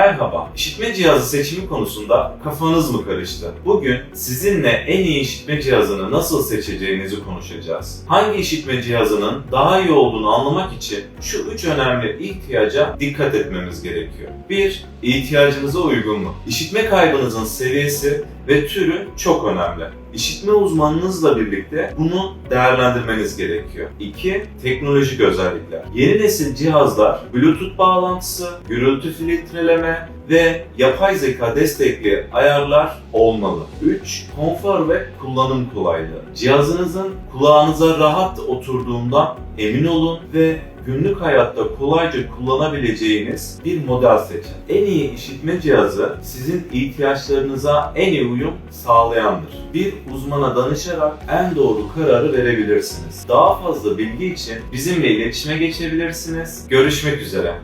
Merhaba, işitme cihazı seçimi konusunda kafanız mı karıştı? Bugün sizinle en iyi işitme cihazını nasıl seçeceğinizi konuşacağız. Hangi işitme cihazının daha iyi olduğunu anlamak için şu üç önemli ihtiyaca dikkat etmemiz gerekiyor. 1. İhtiyacınıza uygun mu? İşitme kaybınızın seviyesi ve türü çok önemli. İşitme uzmanınızla birlikte bunu değerlendirmeniz gerekiyor. 2. Teknolojik özellikler. Yeni nesil cihazlar Bluetooth bağlantısı, gürültü filtreleme ve yapay zeka destekli ayarlar olmalı. 3. Konfor ve kullanım kolaylığı. Cihazınızın kulağınıza rahat oturduğundan emin olun ve günlük hayatta kolayca kullanabileceğiniz bir model seçin. En iyi işitme cihazı sizin ihtiyaçlarınıza en iyi uyum sağlayandır. Bir uzmana danışarak en doğru kararı verebilirsiniz. Daha fazla bilgi için bizimle iletişime geçebilirsiniz. Görüşmek üzere.